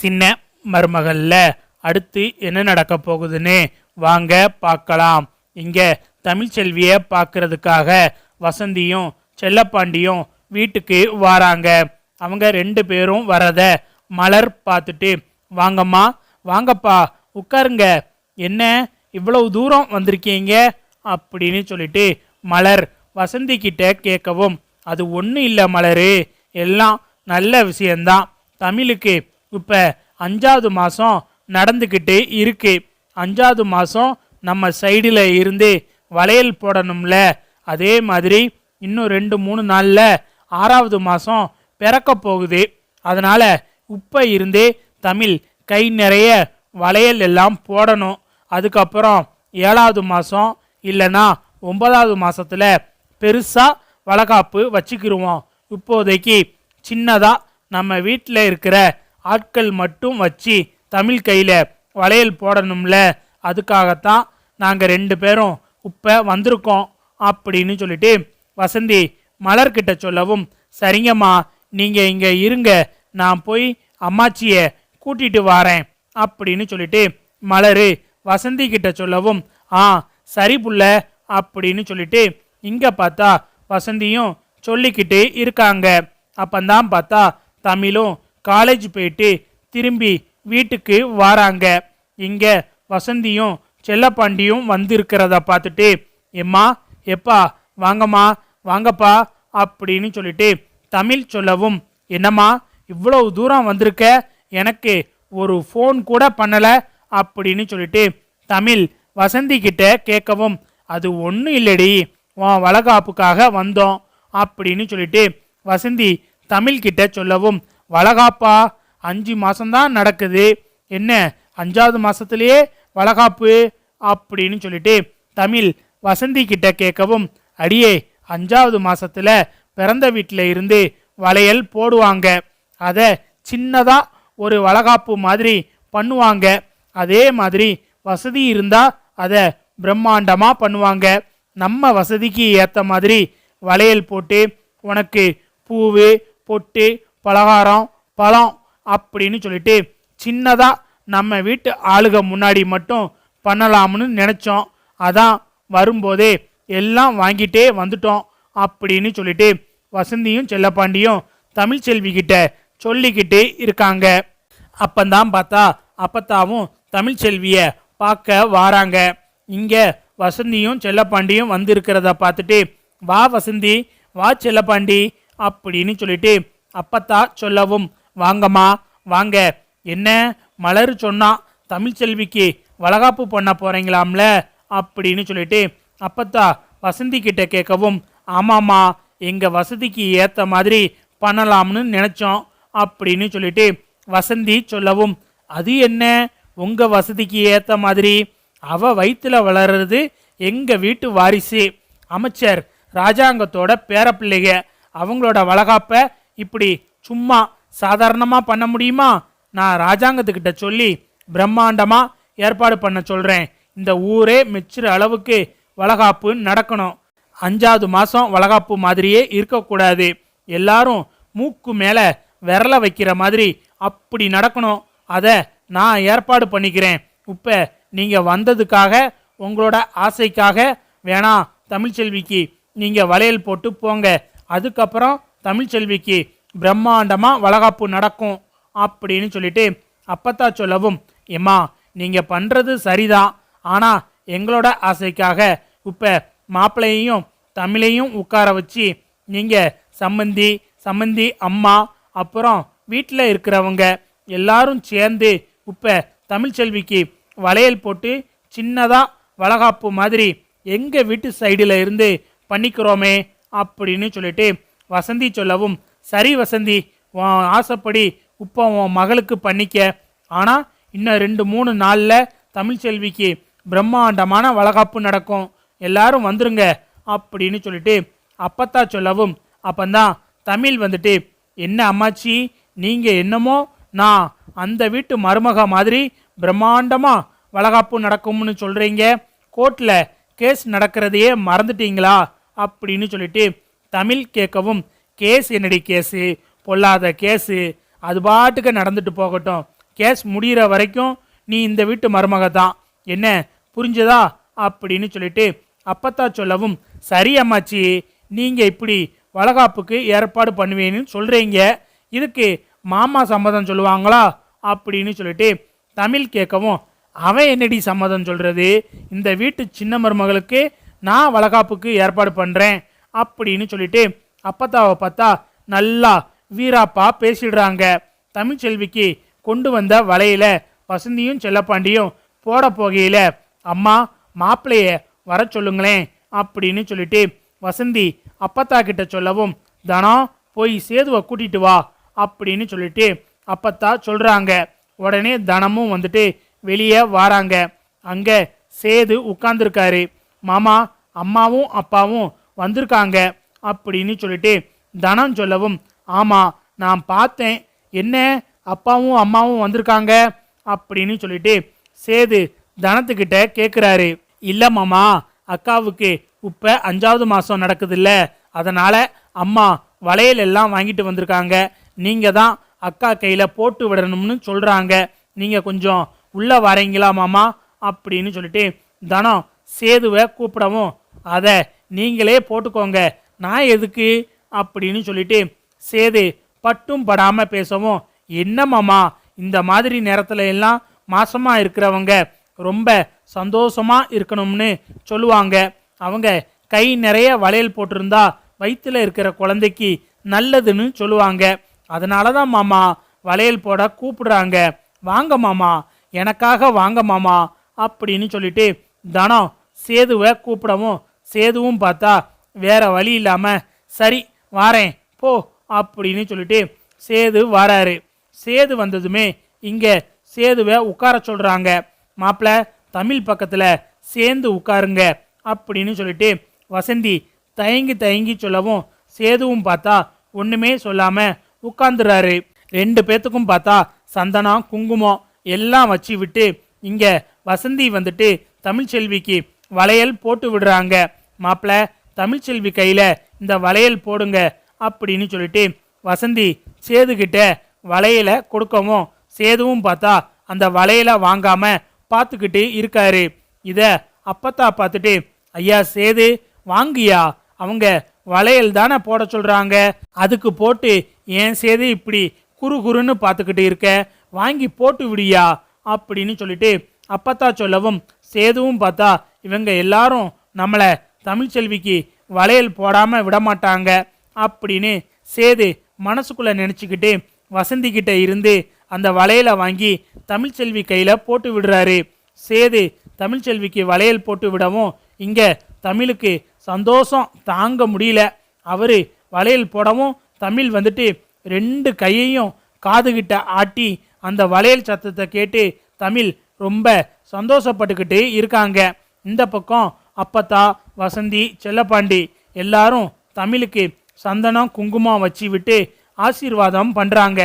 சின்ன மருமகள்ல. அடுத்து என்ன நடக்க போகுதுன்னு? வாங்க பார்க்கலாம். இங்க தமிழ்ச்செல்வியை பார்க்கறதுக்காக வசந்தியும் செல்லப்பாண்டியும் வீட்டுக்கு வராங்க. அவங்க ரெண்டு பேரும் வரத மலர் பார்த்துட்டு வாங்கம்மா வாங்கப்பா உட்காருங்க. என்ன இவ்வளவு தூரம் வந்திருக்கீங்க? அப்படின்னு சொல்லிட்டு மலர் வசந்தி கிட்ட கேட்கவும் அது ஒன்றும் இல்லை மலரு. எல்லாம் நல்ல விஷயந்தான் தமிழுக்கு இப்போ அஞ்சாவது மாதம் நடந்துக்கிட்டு இருக்கு. அஞ்சாவது மாதம் நம்ம சைடில் இருந்து வளையல் போடணும்ல. அதே மாதிரி இன்னும் ரெண்டு மூணு நாளில் ஆறாவது மாதம் பிறக்க போகுது. அதனால் இப்போ இருந்தே தமிழ் கை நிறைய வளையல் எல்லாம் போடணும். அதுக்கப்புறம் ஏழாவது மாதம் இல்லைன்னா ஒன்பதாவது மாதத்தில் பெருசாக வளகாப்பு வச்சுக்கிருவோம். இப்போதைக்கு சின்னதாக நம்ம வீட்டில் இருக்கிற ஆட்கள் மட்டும் வச்சு தமிழ் கையில் வளையல் போடணும்ல அதுக்காகத்தான் நாங்கள் ரெண்டு பேரும் இப்போ வந்திருக்கோம் அப்படின்னு சொல்லிட்டு வசந்தி மலர்கிட்ட சொல்லவும் சரிங்கம்மா நீங்கள் இங்கே இருங்க நான் போய் அம்மாச்சியை கூட்டிட்டு வாரேன் அப்படின்னு சொல்லிட்டு மலர் வசந்தி கிட்ட சொல்லவும் ஆ சரி புள்ள அப்படின்னு சொல்லிட்டு இங்கே பார்த்தா வசந்தியும் சொல்லிக்கிட்டு இருக்காங்க. அப்பந்தான் பார்த்தா தமிழும் காலேஜ் போயிட்டு திரும்பி வீட்டுக்கு வராங்க. இங்கே வசந்தியும் செல்லப்பாண்டியும் வந்திருக்கிறத பார்த்துட்டு எம்மா எப்பா வாங்கம்மா வாங்கப்பா அப்படின்னு சொல்லிட்டு தமிழ் சொல்லவும் என்னம்மா இவ்வளவு தூரம் வந்திருக்க? எனக்கு ஒரு ஃபோன் கூட பண்ணலை அப்படின்னு சொல்லிட்டு தமிழ் வசந்தி கிட்ட கேட்கவும் அது ஒன்றும் இல்லடி உன் வளகாப்புக்காக வந்தோம் அப்படின்னு சொல்லிட்டு வசந்தி தமிழ் கிட்ட சொல்லவும் வளகாப்பா அஞ்சு மாதம்தான் நடக்குது. என்ன? அஞ்சாவது மாதத்துலேயே வளகாப்பு அப்படின்னு சொல்லிட்டு தமிழ் வசந்தி கிட்ட கேட்கவும் அடியே அஞ்சாவது மாதத்தில் பிறந்த வீட்டில் இருந்து வளையல் போடுவாங்க. அதை சின்னதாக ஒரு வளகாப்பு மாதிரி பண்ணுவாங்க. அதே மாதிரி வசதி இருந்தால் அதை பிரம்மாண்டமாக பண்ணுவாங்க. நம்ம வசதிக்கு ஏற்ற மாதிரி வளையல் போட்டு உனக்கு பூவு பொட்டு பலகாரம் பழம் அப்படின்னு சொல்லிட்டு சின்னதாக நம்ம வீட்டு ஆளுக முன்னாடி மட்டும் பண்ணலாம்னு நினச்சோம். அதான் வரும்போதே எல்லாம் வாங்கிட்டே வந்துட்டோம் அப்படின்னு சொல்லிட்டு வசந்தியும் செல்லப்பாண்டியும் தமிழ்ச்செல்வி செல்விக்கிட்ட சொல்லிக்கிட்டு இருக்காங்க. அப்பந்தான் பார்த்தா அப்பத்தாவும் தமிழ்ச்செல்விய பார்க்க வாராங்க. இங்கே வசந்தியும் செல்லப்பாண்டியும் வந்திருக்கிறத பார்த்துட்டு வா வசந்தி வா செல்லப்பாண்டி அப்படின்னு சொல்லிட்டு அப்பத்தா சொல்லவும். வாங்கம்மா வாங்க. என்ன? மலர் சொன்னா தமிழ்ச்செல்விக்கு வளகாப்பு பண்ண போறீங்களாம்ல? அப்படின்னு சொல்லிட்டு அப்பத்தா வசந்தி கிட்ட கேட்கவும் ஆமாம்மா எங்கள் வசதிக்கு ஏற்ற மாதிரி பண்ணலாம்னு நினச்சோம் அப்படின்னு சொல்லிட்டு வசந்தி சொல்லவும் அது என்ன? உங்கள் வசதிக்கு ஏற்ற மாதிரி அவ வயிற்றில் வளர்றது எங்கள் வீட்டு வாரிசு. அமைச்சர் ராஜாங்கத்தோட பேரப்பிள்ளைக அவங்களோட வளகாப்பை இப்படி சும்மா சாதாரணமாக பண்ண முடியுமா? நான் ராஜாங்கத்துக்கிட்ட சொல்லி பிரம்மாண்டமாக ஏற்பாடு பண்ண சொல்கிறேன் இந்த ஊரே மெச்சுற அளவுக்கு வளகாப்பு நடக்கணும். அஞ்சாவது மாதம் வளகாப்பு மாதிரியே இருக்கக்கூடாது. எல்லாரும் மூக்கு மேலே விரல வைக்கிற மாதிரி அப்படி நடக்கணும். அதை நான் ஏற்பாடு பண்ணிக்கிறேன். இப்போ நீங்கள் வந்ததுக்காக உங்களோட ஆசைக்காக வேணாம் தமிழ்ச்செல்விக்கு. நீங்கள் வளையல் போட்டு போங்க. அதுக்கப்புறம் தமிழ்ச்செல்விக்கு பிரம்மாண்டமாக வளகாப்பு நடக்கும் அப்படின்னு சொல்லிட்டு அப்பத்தா சொல்லவும் எம்மா நீங்கள் பண்ணுறது சரிதான் ஆனால் எங்களோட ஆசைக்காக இப்போ மாப்பிள்ளையையும் தமிழையும் உட்கார வச்சு நீங்கள் சம்மந்தி சம்மந்தி அம்மா அப்புறம் வீட்டில் இருக்கிறவங்க எல்லாரும் சேர்ந்து இப்போ தமிழ்ச்செல்விக்கு வளையல் போட்டு சின்னதாக வளகாப்பு மாதிரி எங்கள் வீட்டு சைடில் இருந்து பண்ணிக்கிறோமே அப்படின்னு சொல்லிட்டு வசந்தி சொல்லவும் சரி வசந்தி உன் ஆசைப்படி இப்போ உன் மகளுக்கு பண்ணிக்க. ஆனால் இன்னும் ரெண்டு மூணு நாளில் தமிழ்ச்செல்விக்கு பிரம்மாண்டமான வளகாப்பு நடக்கும். எல்லாரும் வந்துருங்க அப்படின்னு சொல்லிட்டு அப்பத்தா சொல்லவும் அப்பந்தான் தமிழ் வந்துட்டு என்ன அம்மாச்சி நீங்கள் என்னமோ நான் அந்த வீட்டு மருமக மாதிரி பிரம்மாண்டமாக வளகாப்பு நடக்கும்னு சொல்கிறீங்க கோர்ட்டில் கேஸ் நடக்கிறதையே மறந்துட்டீங்களா? அப்படின்னு சொல்லிட்டு தமிழ் கேட்கவும் கேஸ் என்னடி கேஸு? பொல்லாத கேஸு. அது பாட்டுக்கு நடந்துட்டு போகட்டும். கேஸ் முடிகிற வரைக்கும் நீ இந்த வீட்டு மருமக தான் என்ன புரிஞ்சதா? அப்படின்னு சொல்லிட்டு அப்பத்தா சொல்லவும் சரி அம்மாச்சி நீங்கள் இப்படி வளகாப்புக்கு ஏற்பாடு பண்ணுவேன்னு சொல்கிறீங்க இதுக்கு மாமா சம்மதம் சொல்லுவாங்களா? அப்படின்னு சொல்லிட்டு தமிழ் கேட்கவும் அவன் என்னடி சம்மதம் சொல்கிறது இந்த வீட்டு சின்ன மருமகளுக்கு நான் வளகாப்புக்கு ஏற்பாடு பண்ணுறேன் அப்படின்னு சொல்லிட்டு அப்பத்தாவை பார்த்தா நல்லா வீராப்பா பேசிடுறாங்க. தமிழ்ச்செல்விக்கு கொண்டு வந்த வலையில வசந்தியும் செல்லப்பாண்டியும் போட போகையில் அம்மா மாப்பிள்ளைய வர சொல்லுங்களேன் அப்படின்னு சொல்லிட்டு வசந்தி அப்பத்தா கிட்ட சொல்லவும் தனம் போய் சேதுவை கூட்டிட்டு வா அப்படின்னு சொல்லிட்டு அப்பத்தா சொல்கிறாங்க உடனே தனமும் வந்துட்டு வெளியே வாராங்க. அங்கே சேது உட்காந்துருக்காரு மாமா அம்மாவும் அப்பாவும் வந்திருக்காங்க அப்படின்னு சொல்லிட்டு தனம் சொல்லவும் ஆமாம் நான் பார்த்தேன். என்ன? அப்பாவும் அம்மாவும் வந்திருக்காங்க? அப்படின்னு சொல்லிட்டு சேது தனத்துக்கிட்ட கேட்குறாரு இல்லை மாமா அக்காவுக்கு இப்போ அஞ்சாவது மாதம் நடக்குதுல்ல. அதனால் அம்மா வளையல் எல்லாம் வாங்கிட்டு வந்திருக்காங்க. நீங்கள் தான் அக்கா கையில் போட்டு விடணும்னு சொல்கிறாங்க நீங்கள் கொஞ்சம் உள்ளே வரீங்களா மாமா? அப்படின்னு சொல்லிட்டு தனம் சேதுவை கூப்பிடவும் அதை நீங்களே போட்டுக்கோங்க. நான் எதுக்கு? அப்படின்னு சொல்லிட்டு சேது பட்டும் படாமல் பேசவும் என்ன மாமா இந்த மாதிரி நேரத்தில் எல்லாம் மாசமாக இருக்கிறவங்க ரொம்ப சந்தோஷமாக இருக்கணும்னு சொல்லுவாங்க. அவங்க கை நிறைய வளையல் போட்டிருந்தா வயிற்றில் இருக்கிற குழந்தைக்கு நல்லதுன்னு சொல்லுவாங்க. அதனால தான் மாமா வளையல் போட கூப்பிடுறாங்க. வாங்க மாமா எனக்காக வாங்க மாமா அப்படின்னு சொல்லிட்டு தனம் சேதுவை கூப்பிடவும் சேதுவும் பார்த்தா வேற வழி இல்லாமல் சரி வாரேன் போ அப்படின்னு சொல்லிட்டு சேது வராரு. சேது வந்ததுமே இங்கே சேதுவை உட்கார சொல்கிறாங்க மாப்பிள தமிழ் பக்கத்தில் சேர்ந்து உட்காருங்க அப்படின்னு சொல்லிட்டு வசந்தி தயங்கி தயங்கி சொல்லவும் சேதுவும் பார்த்தா ஒன்றுமே சொல்லாமல் உட்கார்ந்துறாரு. ரெண்டு பேத்துக்கும் பார்த்தா சந்தனம் குங்குமம் எல்லாம் வச்சு விட்டு இங்கே வசந்தி வந்துட்டு தமிழ்ச்செல்விக்கு வளையல் போட்டு விடுறாங்க. மாப்பிள தமிழ்ச்செல்வி கையில் இந்த வளையல் போடுங்க அப்படின்னு சொல்லிட்டு வசந்தி சேதுக்கிட்ட வளையலை கொடுக்கவும் சேதுவும் பார்த்தா அந்த வளையலை வாங்காமல் பார்த்துக்கிட்டு இருக்காரு. இதை அப்பத்தா பார்த்துட்டு ஐயா சேது வாங்கியா? அவங்க வளையல் தானே போட சொல்கிறாங்க அதுக்கு போட்டு ஏன் சேது இப்படி குறு குறுன்னு பார்த்துக்கிட்டு இருக்க? வாங்கி போட்டு விடியா? அப்படின்னு சொல்லிட்டு அப்பத்தா சொல்லவும் சேதுவும் பார்த்தா இவங்க எல்லாரும் நம்மளை தமிழ்ச்செல்விக்கு வளையல் போடாமல் விட மாட்டாங்க அப்படின்னு சேது மனசுக்குள்ளே நினச்சிக்கிட்டு வசந்திக்கிட்ட இருந்து அந்த வளையலை வாங்கி தமிழ்ச்செல்வி கையில் போட்டு விடுறாரு. சேது தமிழ்ச்செல்விக்கு வளையல் போட்டு விடவும் இங்கே தமிழுக்கு சந்தோஷம் தாங்க முடியல. அவர் வளையல் போடவும் தமிழ் வந்துட்டு ரெண்டு கையையும் காதுகிட்ட ஆட்டி அந்த வளையல் சத்தத்தை கேட்டு தமிழ் ரொம்ப சந்தோஷப்பட்டுக்கிட்டு இருக்காங்க. இந்த பக்கம் அப்பத்தா வசந்தி செல்லப்பாண்டி எல்லாரும் தமிழுக்கு சந்தனம் குங்குமம் வச்சு விட்டு ஆசீர்வாதம் பண்ணுறாங்க